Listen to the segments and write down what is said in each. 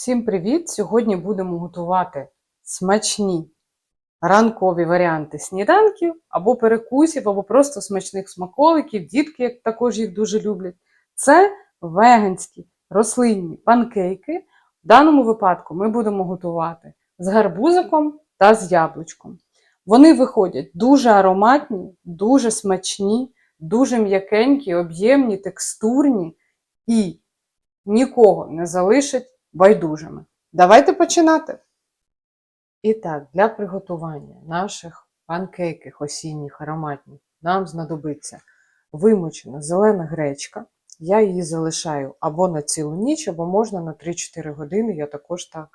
Всім привіт! Сьогодні будемо готувати смачні ранкові варіанти сніданків або перекусів, або просто смачних смаколиків. Дітки також їх дуже люблять. Це веганські рослинні панкейки. В даному випадку ми будемо готувати з гарбузиком та з яблучком. Вони виходять дуже ароматні, дуже смачні, дуже м'якенькі, об'ємні, текстурні і нікого не залишать байдужими. Давайте починати. І так, для приготування наших панкейків осінніх ароматних нам знадобиться вимочена зелена гречка. Я її залишаю або на цілу ніч, або можна на 3-4 години. Я також так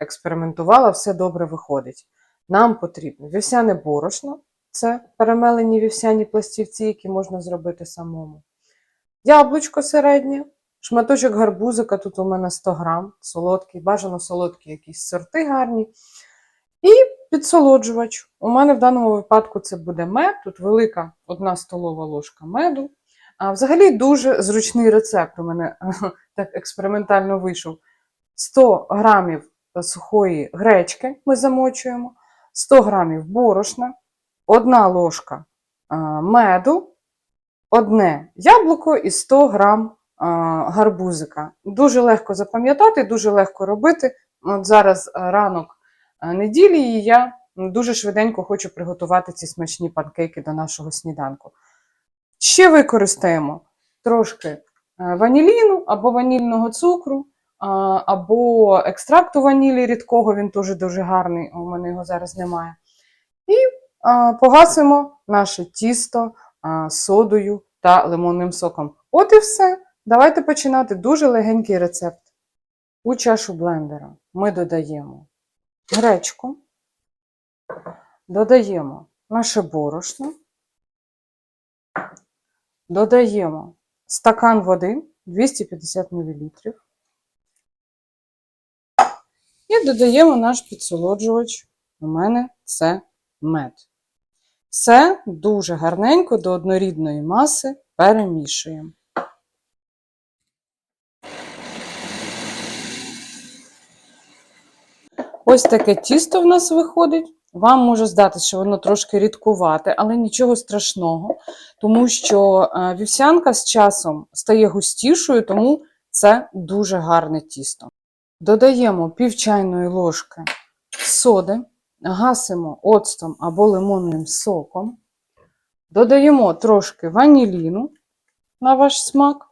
експериментувала, все добре виходить. Нам потрібно вівсяне борошно, це перемелені вівсяні пластівці, які можна зробити самому. Яблучко середнє, Шматочок гарбузика, тут у мене 100 грам, солодкий, бажано солодкі якісь сорти гарні. І підсолоджувач. У мене в даному випадку це буде мед, тут велика одна столова ложка меду. А взагалі дуже зручний рецепт. У мене так експериментально вийшов. 100 грамів сухої гречки ми замочуємо, 100 грамів борошна, одна ложка меду, одне яблуко і 100 грам гарбузика. Дуже легко запам'ятати, дуже легко робити. От зараз ранок неділі, і я дуже швиденько хочу приготувати ці смачні панкейки до нашого сніданку. Ще використаємо трошки ваніліну або ванільного цукру, або екстракту ванілі рідкого, він теж дуже гарний, у мене його зараз немає. І погасимо наше тісто содою та лимонним соком. От і все. Давайте починати дуже легенький рецепт. У чашу блендера ми додаємо гречку, додаємо наше борошно, додаємо стакан води 250 мл і додаємо наш підсолоджувач. У мене це мед. Все дуже гарненько до однорідної маси перемішуємо. Ось таке тісто в нас виходить. Вам може здатися, що воно трошки рідкувате, але нічого страшного, тому що е, вівсянка з часом стає густішою, тому це дуже гарне тісто. Додаємо пів чайної ложки соди, гасимо оцтом або лимонним соком, додаємо трошки ваніліну на ваш смак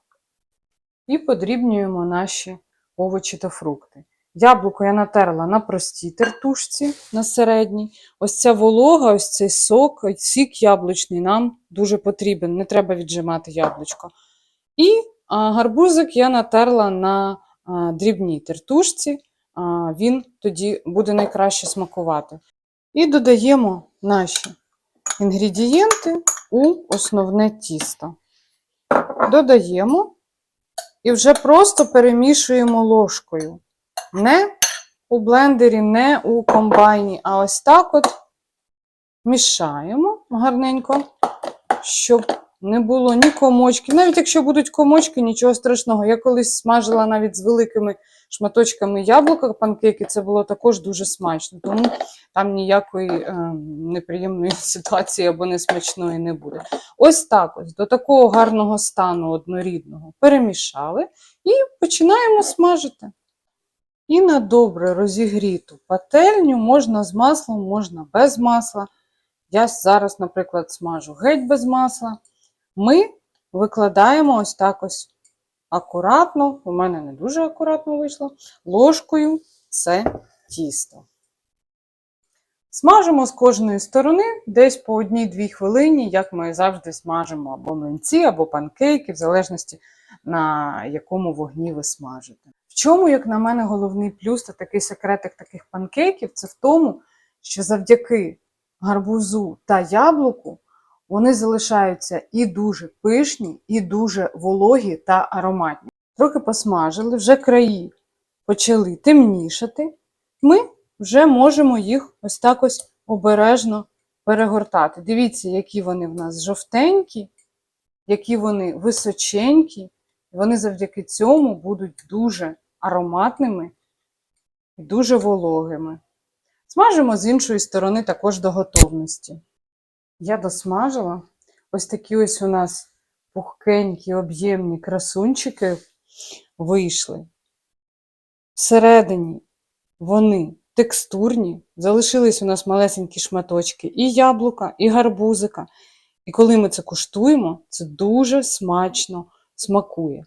і подрібнюємо наші овочі та фрукти. Яблуко я натерла на простій тертушці на середній. Ось ця волога, ось цей сок, сік яблучний нам дуже потрібен, не треба віджимати яблучко. І а, гарбузик я натерла на а, дрібній тертушці, а, він тоді буде найкраще смакувати. І додаємо наші інгредієнти у основне тісто. Додаємо і вже просто перемішуємо ложкою. Не у блендері, не у комбайні, а ось так от мішаємо гарненько, щоб не було ні комочків. Навіть якщо будуть комочки, нічого страшного. Я колись смажила навіть з великими шматочками яблука панкейки, це було також дуже смачно, тому там ніякої е, неприємної ситуації або несмачної не буде. Ось так ось до такого гарного стану однорідного перемішали і починаємо смажити. І на добре розігріту пательню можна з маслом, можна без масла. Я зараз, наприклад, смажу геть без масла. Ми викладаємо ось так ось акуратно, у мене не дуже акуратно вийшло, ложкою це тісто. Смажимо з кожної сторони десь по одній-дві хвилині, як ми завжди смажимо або млинці, або панкейки, в залежності на якому вогні ви смажите. В чому, як на мене, головний плюс та такий секретик таких панкейків це в тому, що завдяки гарбузу та яблуку вони залишаються і дуже пишні, і дуже вологі та ароматні. Трохи посмажили, вже краї почали темнішати. Ми вже можемо їх ось так ось обережно перегортати. Дивіться, які вони в нас жовтенькі, які вони височенькі. Вони завдяки цьому будуть дуже ароматними і дуже вологими. Смажимо з іншої сторони також до готовності. Я досмажила. Ось такі ось у нас пухкенькі, об'ємні красунчики вийшли. Всередині вони текстурні, залишились у нас малесенькі шматочки і яблука, і гарбузика. І коли ми це куштуємо, це дуже смачно смакує.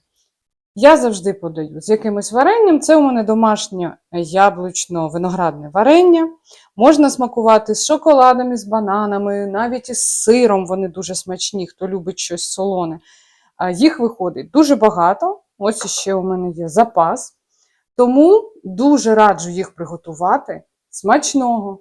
Я завжди подаю з якимось варенням. Це у мене домашнє яблучно-виноградне варення. Можна смакувати з шоколадом, із бананами, навіть із сиром вони дуже смачні, хто любить щось солоне. Їх виходить дуже багато. Ось ще у мене є запас. Тому дуже раджу їх приготувати. Смачного!